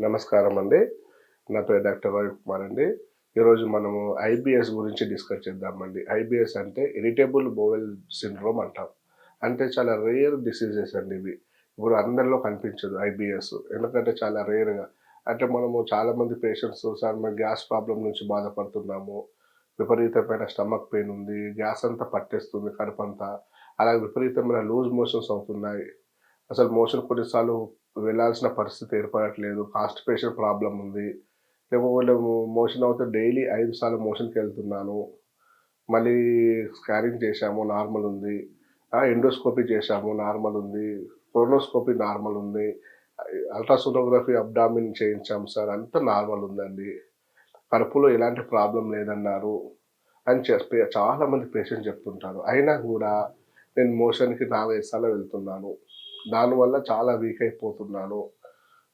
నమస్కారం అండి నా పేరు డాక్టర్ రవి కుమార్ అండి. ఈరోజు మనము ఐబిఎస్ గురించి డిస్కస్ చేద్దామండి. ఐబిఎస్ అంటే ఇరిటేబుల్ బోవెల్ సిండ్రోమ్ అంటాం. అంటే చాలా రేర్ డిసీజెస్ అండి ఇవి. ఇప్పుడు అందరిలో కనిపించదు ఐబిఎస్. ఎందుకంటే చాలా రేర్గా. అంటే మనము చాలామంది పేషెంట్స్ సార్ మేము గ్యాస్ ప్రాబ్లం నుంచి బాధపడుతున్నాము. విపరీతమైన స్టమక్ పెయిన్ ఉంది. గ్యాస్ అంతా పట్టేస్తుంది కడుపు అంతా. అలాగే విపరీతమైన లూజ్ మోషన్స్ అవుతున్నాయి. అసలు మోషన్ కొన్నిసార్లు వెళ్ళాల్సిన పరిస్థితి ఏర్పడట్లేదు. కాన్స్టిపేషన్ ప్రాబ్లం ఉంది. లేకపోతే మోషన్ అవుతే డైలీ ఐదు సార్లు మోషన్కి వెళ్తున్నాను. మళ్ళీ స్కానింగ్ చేశాము నార్మల్ ఉంది. ఎండోస్కోపీ చేశాము నార్మల్ ఉంది. క్రోనోస్కోపీ నార్మల్ ఉంది. అల్ట్రాసోనోగ్రఫీ అబ్డామిన్ చేయించాము సార్. అంతా నార్మల్ ఉందండి. కడుపులో ఎలాంటి ప్రాబ్లం లేదన్నారు అని చెప్పి చాలా మంది పేషెంట్ చెప్తుంటారు. అయినా కూడా నేను మోషన్కి నాలుగైదు సార్లు వెళ్తున్నాను. దానివల్ల చాలా వీక్ అయిపోతున్నాను.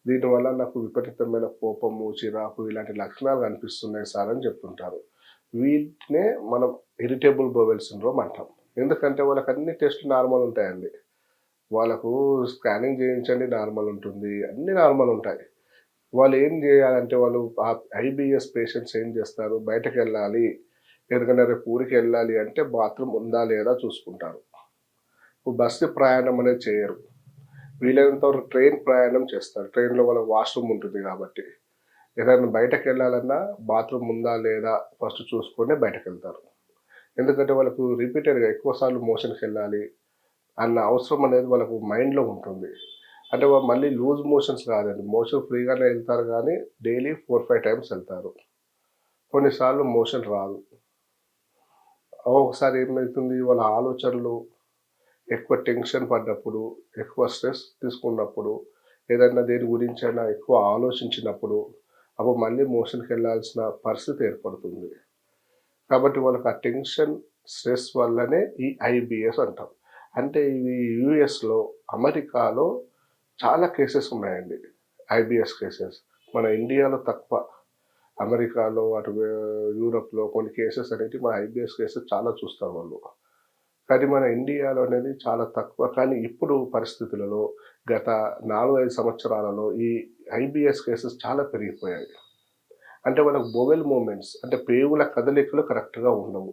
దీనివల్ల నాకు విపరీతమైన కోపము చిరాకు ఇలాంటి లక్షణాలు కనిపిస్తున్నాయి సార్ అని చెప్తుంటారు. వీటినే మనం ఇరిటేబుల్ బోవెల్ సిండ్రోమ్ అంటాం. ఎందుకంటే వాళ్ళకి అన్ని టెస్టులు నార్మల్ ఉంటాయండి. వాళ్ళకు స్కానింగ్ చేయించండి నార్మల్ ఉంటుంది. అన్ని నార్మల్ ఉంటాయి. వాళ్ళు ఏం చేయాలంటే వాళ్ళు ఐబిఎస్ పేషెంట్స్ ఏం చేస్తారు? బయటకు వెళ్ళాలి. ఎందుకంటే రేపు ఊరికి వెళ్ళాలి అంటే బాత్రూమ్ ఉందా లేదా చూసుకుంటారు. బస్సు ప్రయాణం అనేది చేయరు. వీలైనంత వరకు ట్రైన్ ప్రయాణం చేస్తారు. ట్రైన్లో వాళ్ళకి వాష్రూమ్ ఉంటుంది కాబట్టి. ఏదైనా బయటకు వెళ్ళాలన్నా బాత్రూమ్ ఉందా లేదా ఫస్ట్ చూసుకొని బయటకు వెళ్తారు. ఎందుకంటే వాళ్ళకు రిపీటెడ్గా ఎక్కువసార్లు మోషన్కి వెళ్ళాలి అన్న అవసరం అనేది వాళ్ళకు మైండ్లో ఉంటుంది. అంటే వాళ్ళు మళ్ళీ లూజ్ మోషన్స్ కాదండి మోషన్ ఫ్రీగానే వెళ్తారు కానీ డైలీ ఫోర్ ఫైవ్ టైమ్స్ వెళ్తారు. కొన్నిసార్లు మోషన్ రాదు. ఒకసారి ఏమవుతుంది వాళ్ళ ఆలోచనలు ఎక్కువ టెన్షన్ పడ్డప్పుడు ఎక్కువ స్ట్రెస్ తీసుకున్నప్పుడు ఏదైనా దేని గురించి అయినా ఎక్కువ ఆలోచించినప్పుడు అప్పుడు మళ్ళీ మోషన్కి వెళ్ళాల్సిన పరిస్థితి ఏర్పడుతుంది. కాబట్టి వాళ్ళకి ఆ టెన్షన్ స్ట్రెస్ వల్లనే ఈ ఐబిఎస్ అంటాం. అంటే ఇవి యుఎస్లో అమెరికాలో చాలా కేసెస్ ఉన్నాయండి. IBS cases. మన ఇండియాలో తక్కువ. అమెరికాలో అటు యూరోప్లో కొన్ని కేసెస్ అనేవి మన ఐబిఎస్ కేసెస్ చాలా చూస్తారు వాళ్ళు. కానీ మన ఇండియాలో అనేది చాలా తక్కువ. కానీ ఇప్పుడు పరిస్థితులలో గత నాలుగు ఐదు సంవత్సరాలలో ఈ ఐబిఎస్ కేసెస్ చాలా పెరిగిపోయాయి. అంటే మనకు బొవెల్ మూమెంట్స్ అంటే పేగుల కదలికలు కరెక్ట్గా ఉండవు.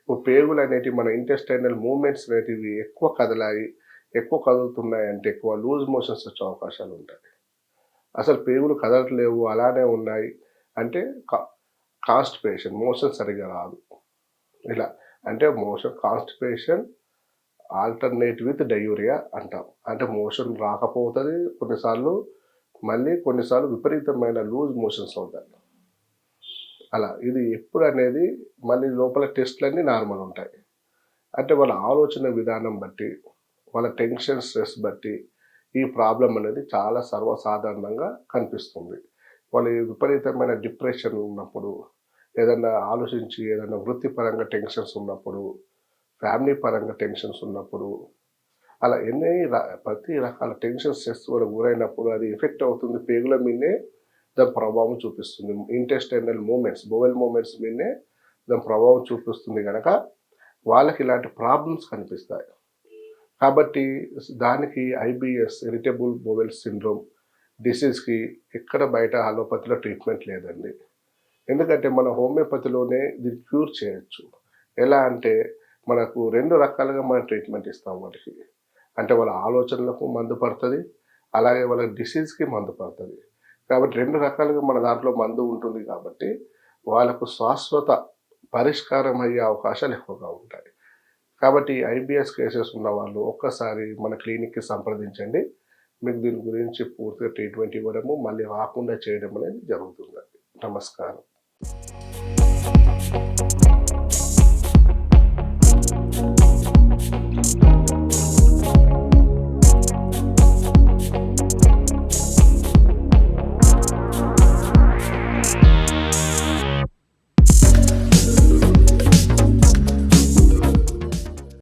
ఇప్పుడు పేగులు అనేటివి మన ఇంటెస్టైనల్ మూమెంట్స్ అనేటివి ఎక్కువ కదలాయి ఎక్కువ కదులుతున్నాయి అంటే ఎక్కువ లూజ్ మోషన్స్ వచ్చే అవకాశాలు ఉంటాయి. అసలు పేగులు కదలట్లేవు అలానే ఉన్నాయి. అంటే కాన్స్టిపేషన్ మోషన్ సరిగా రాదు. ఇలా అంటే motion constipation alternate with diarrhoea అంటాం. అంటే మోషన్ రాకపోతుంది కొన్నిసార్లు మళ్ళీ కొన్నిసార్లు విపరీతమైన లూజ్ మోషన్స్ అవుతాయి అలా ఇది ఎప్పుడు అనేది మళ్ళీ లోపల టెస్ట్లన్నీ నార్మల్ ఉంటాయి. అంటే వాళ్ళ ఆలోచన విధానం బట్టి వాళ్ళ టెన్షన్ స్ట్రెస్ బట్టి ఈ ప్రాబ్లం అనేది చాలా సర్వసాధారణంగా కనిపిస్తుంది. వాళ్ళు విపరీతమైన డిప్రెషన్ ఉన్నప్పుడు ఏదన్నా ఆలోచించి ఏదైనా వృత్తిపరంగా టెన్షన్స్ ఉన్నప్పుడు ఫ్యామిలీ పరంగా టెన్షన్స్ ఉన్నప్పుడు అలా ఎన్ని ప్రతి రకాల టెన్షన్స్ స్ట్రెస్ వల్ల గురైనప్పుడు అది ఎఫెక్ట్ అవుతుంది పేగుల మీదే దాని ప్రభావం చూపిస్తుంది. ఇంటెస్టైనల్ మూమెంట్స్ బోవెల్ మూమెంట్స్ మీదే దాని ప్రభావం చూపిస్తుంది కనుక వాళ్ళకి ఇలాంటి ప్రాబ్లమ్స్ కనిపిస్తాయి. కాబట్టి దానికి ఐబిఎస్ ఇరిటబుల్ బోవెల్ సిండ్రోమ్ డిసీజ్కి ఎక్కడ బయట అలోపతిలో ట్రీట్మెంట్ లేదండి. ఎందుకంటే మన హోమియోపతిలోనే దీన్ని క్యూర్ చేయొచ్చు. ఎలా అంటే మనకు రెండు రకాలుగా మనం ట్రీట్మెంట్ ఇస్తాం వాటికి. అంటే వాళ్ళ ఆలోచనలకు మందు పడుతుంది అలాగే వాళ్ళ డిసీజ్కి మందు పడుతుంది. కాబట్టి రెండు రకాలుగా మన దాంట్లో మందు ఉంటుంది కాబట్టి వాళ్ళకు శాశ్వత పరిష్కారం అయ్యే అవకాశాలు ఎక్కువగా ఉంటాయి. కాబట్టి ఐబిఎస్ కేసెస్ ఉన్న వాళ్ళు ఒక్కసారి మన క్లినిక్కి సంప్రదించండి. మీకు దీని గురించి పూర్తిగా ట్రీట్మెంట్ ఇవ్వడము మళ్ళీ రాకుండా చేయడం అనేది జరుగుతుంది నమస్కారం. Thank you.